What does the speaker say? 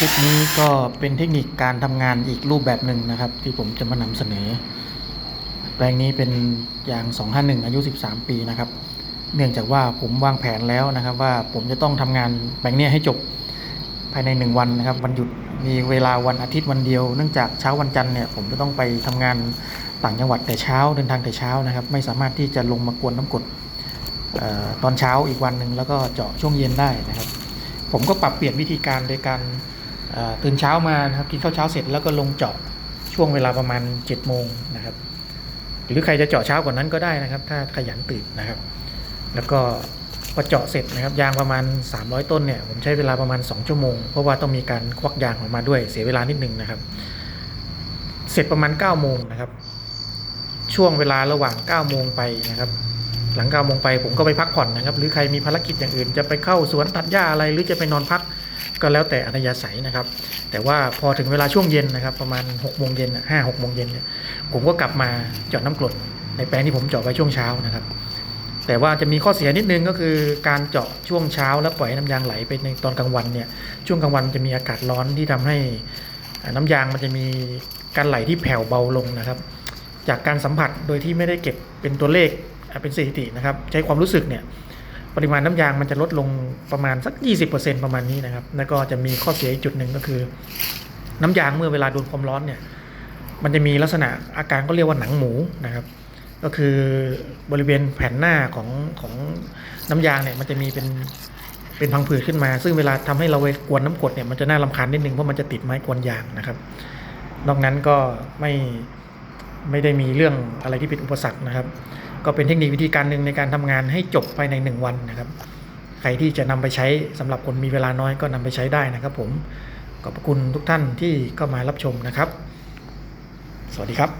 คลิปนี้ก็เป็นเทคนิคการทำงานอีกรูปแบบหนึ่งนะครับ ที่ผมจะมานำเสนอ แปลงนี้เป็นยาง 251 อายุ 13 ปีนะครับ เนื่องจากว่าผมวางแผนแล้วนะครับ ว่าผมจะต้องทำงานแปลงนี้ให้จบภายใน 1 วันนะครับ วันหยุดมีเวลาวันอาทิตย์วันเดียว เนื่องจากเช้าวันจันทร์เนี่ยผมจะต้องไปทำงานต่างจังหวัดแต่เช้าเดินทางแต่เช้านะครับ ไม่สามารถที่จะลงมากวนน้ำกดออตอนเช้าอีกวันหนึ่งแล้วก็เจาะช่วงเย็นได้นะครับ ผมก็ปรับเปลี่ยนวิธีการโดยการ ตื่นเช้ามานะครับกินข้าวเช้าเสร็จแล้วก็ลงเจาะช่วงเวลาประมาณ7จ็ดโมงนะครับ หรือใครจะเจาะเช้ากว่านั้นก็ได้นะครับ ถ้าขยันตื่นนะครับ แล้วก็พอเจาะเสร็จนะครับ ยางประมาณ 300 ต้นเนี่ยผมใช้เวลาประมาณ 2 ชั่วโมง เพราะว่าต้องมีการควักยางออกมาด้วยเสียเวลานิดนึงนะครับ เสร็จประมาณ9โมงนะครับ ช่วงเวลาระหว่าง9โมงไปนะครับหลัง9โมงไปผมก็ไปพักผ่อนนะครับ หรือใครมีภารกิจอย่างอื่น จะไปเข้าสวนตัดหญ้าอะไรหรือจะไปนอนพัก ก็แล้วแต่อัธยาศัยนะครับ แต่ว่าพอถึงเวลาช่วงเย็นนะครับ ประมาณ6โมงเย็นห้าหกโมงเย็นเนี่ยผมก็กลับมาเจาะน้ำกรดในแปลงที่ผมเจาะไว้ช่วงเช้านะครับ แต่ว่าจะมีข้อเสียนิดนึงก็คือการเจาะช่วงเช้า แล้วปล่อยให้น้ำยางไหลไปในตอนกลางวันเนี่ยช่วงกลางวันจะมีอากาศร้อนที่ทำให้น้ำยางมันจะมีการไหลที่แผ่วเบาลงนะครับ จากการสัมผัสโดยที่ไม่ได้เก็บเป็นตัวเลขเป็นสถิตินะครับ ใช้ความรู้สึกเนี่ย ปริมาณน้ำยางมันจะลดลงประมาณสัก 20%ประมาณนี้นะครับ แล้วก็จะมีข้อเสียอีกจุดหนึ่งก็คือ น้ำยางเมื่อเวลาโดนความร้อนเนี่ยมันจะมีลักษณะอาการก็เรียกว่าหนังหมูนะครับ ก็คือบริเวณแผ่นหน้าของของน้ำยางเนี่ยมันจะมีเป็นเป็นพังผืดขึ้นมา ซึ่งเวลาทำให้เราไปกวนน้ำกดเนี่ยมันจะน่ารำคาญนิดนึงเพราะมันจะติดไม้กวนยางนะครับ นอกนั้นก็ไม่ไม่ได้มีเรื่องอะไรที่เป็นอุปสรรคนะครับ ก็เป็นเทคนิควิธีการหนึ่งในการทำงานให้จบภายในหนึ่งวันนะครับ ใครที่จะนำไปใช้สำหรับคนมีเวลาน้อยก็นำไปใช้ได้นะครับ ผมขอบคุณทุกท่านที่เข้ามารับชมนะครับ สวัสดีครับ